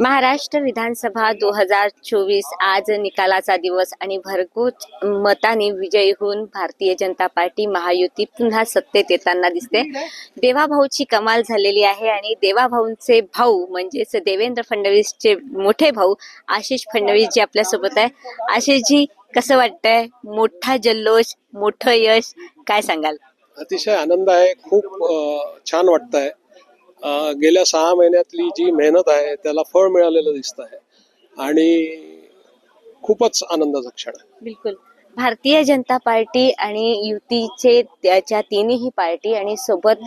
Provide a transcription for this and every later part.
महाराष्ट्र विधानसभा दो हजार चोवीस आज निकालाचा दिवस आणि भरघोस मताने विजयी होऊन भारतीय जनता पार्टी महायुती पुन्हा सत्तेत येताना दिसते. देवाभाऊची कमाल झालेली आहे आणि देवाभाऊंचे भाऊ म्हणजेच देवेंद्र फडणवीसचे मोठे भाऊ आशिष फडणवीस जे आपल्यासोबत आहे. आशिषजी कसं वाटतंय? मोठा जल्लोष मोठं यश काय सांगाल? अतिशय आनंद आहे. खूप छान वाटत आहे गेल्या सहा महिन्यातली जी मेहनत आहे त्याला फळ मिळालेलं दिसत आहे. आणि खूपच आनंदाचा क्षण आहे. बिलकुल. भारतीय जनता पार्टी आणि युतीचे त्याच्या तिन्ही पार्टी आणि सोबत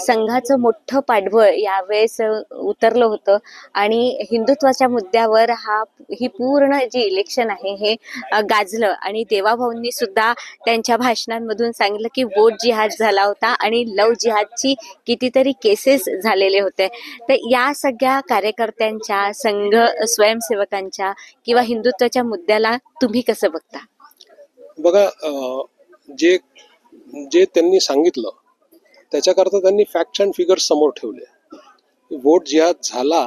संघाचं मोठं पाठबळ यावेळेस उतरलं होतं. आणि हिंदुत्वाच्या मुद्द्यावर हा ही पूर्ण जी इलेक्शन आहे हे गाजलं. आणि देवाभाऊंनी सुद्धा त्यांच्या भाषणांमधून सांगितलं की वोट जिहाद झाला होता आणि लव जिहादची कितीतरी केसेस झालेले होते. तर या सगळ्या कार्यकर्त्यांच्या संघ स्वयंसेवकांच्या किंवा हिंदुत्वाच्या मुद्द्याला तुम्ही कसं बघता? बघा जे जे त्यांनी सांगितलं त्याच्याकरता त्यांनी फॅक्ट अँड फिगर्स समोर ठेवले. वोट जिहाद झाला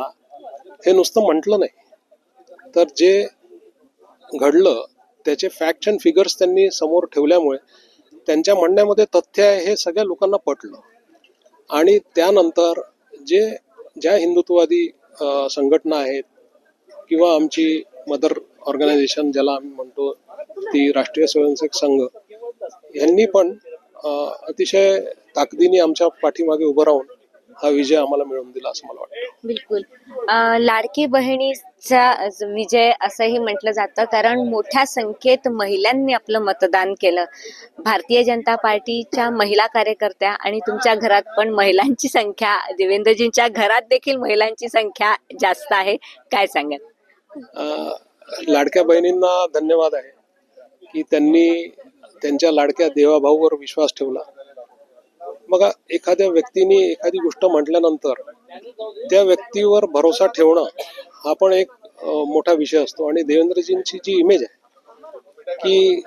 हे नुसतं म्हटलं नाही. तर जे घडलं त्याचे फॅक्ट अँड फिगर्स त्यांनी समोर ठेवल्यामुळे त्यांच्या म्हणण्यामध्ये तथ्य आहे हे सगळ्या लोकांना पटलं. आणि त्यानंतर जे ज्या हिंदुत्ववादी संघटना आहेत किंवा आमची मदर ऑर्गनायझेशन ज्याला आम्ही म्हणतो ती राष्ट्रीय स्वयंसेवक संघ. यांनी पण अतिशय ताकदीने आमच्या पाठीमागे उभं राहून हा विजय आम्हाला मिळवून दिला असं मला वाटतं. बिलकुल. लाडकी बहिणीचा विजय असंही म्हटलं जातं कारण मोठ्या संख्येत महिलांनी आपलं मतदान केलं. भारतीय जनता पार्टीच्या महिला कार्यकर्त्या आणि तुमच्या घरात पण महिलांची संख्या देवेंद्रजींच्या घरात देखील महिलांची संख्या जास्त आहे. काय सांगाल? लाडक्या बहिणींना धन्यवाद आहे की त्यांनी त्यांच्या लाडक्या देवाभाऊवर विश्वास ठेवला. मग एखाद्या व्यक्तीने एखादी गोष्ट म्हटल्यानंतर त्या व्यक्तीवर भरोसा ठेवणं हा पण एक मोठा विषय असतो. आणि देवेंद्रजींची जी इमेज आहे की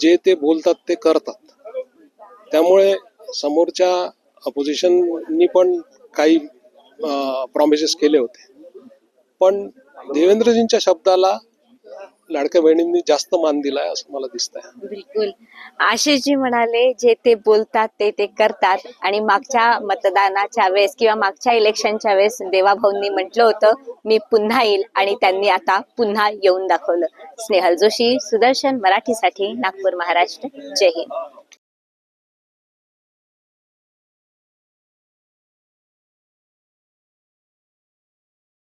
जे ते बोलतात ते करतात. त्यामुळे समोरच्या अपोजिशननी पण काही प्रॉमिसेस केले होते. पण देवेंद्रजींच्या शब्दाला लाडक्या बहिणींनी जास्त मान दिलाय असं मला दिसतंय. बिलकुल. आशिषजी म्हणाले जे ते बोलतात ते ते करतात. आणि मागच्या मतदानाच्या वेळेस किंवा मागच्या इलेक्शनच्या वेळेस देवाभाऊंनी म्हटलं होतं मी पुन्हा येईल. आणि त्यांनी आता पुन्हा येऊन दाखवलं. स्नेहल जोशी सुदर्शन मराठीसाठी नागपूर महाराष्ट्र. जय हिंद.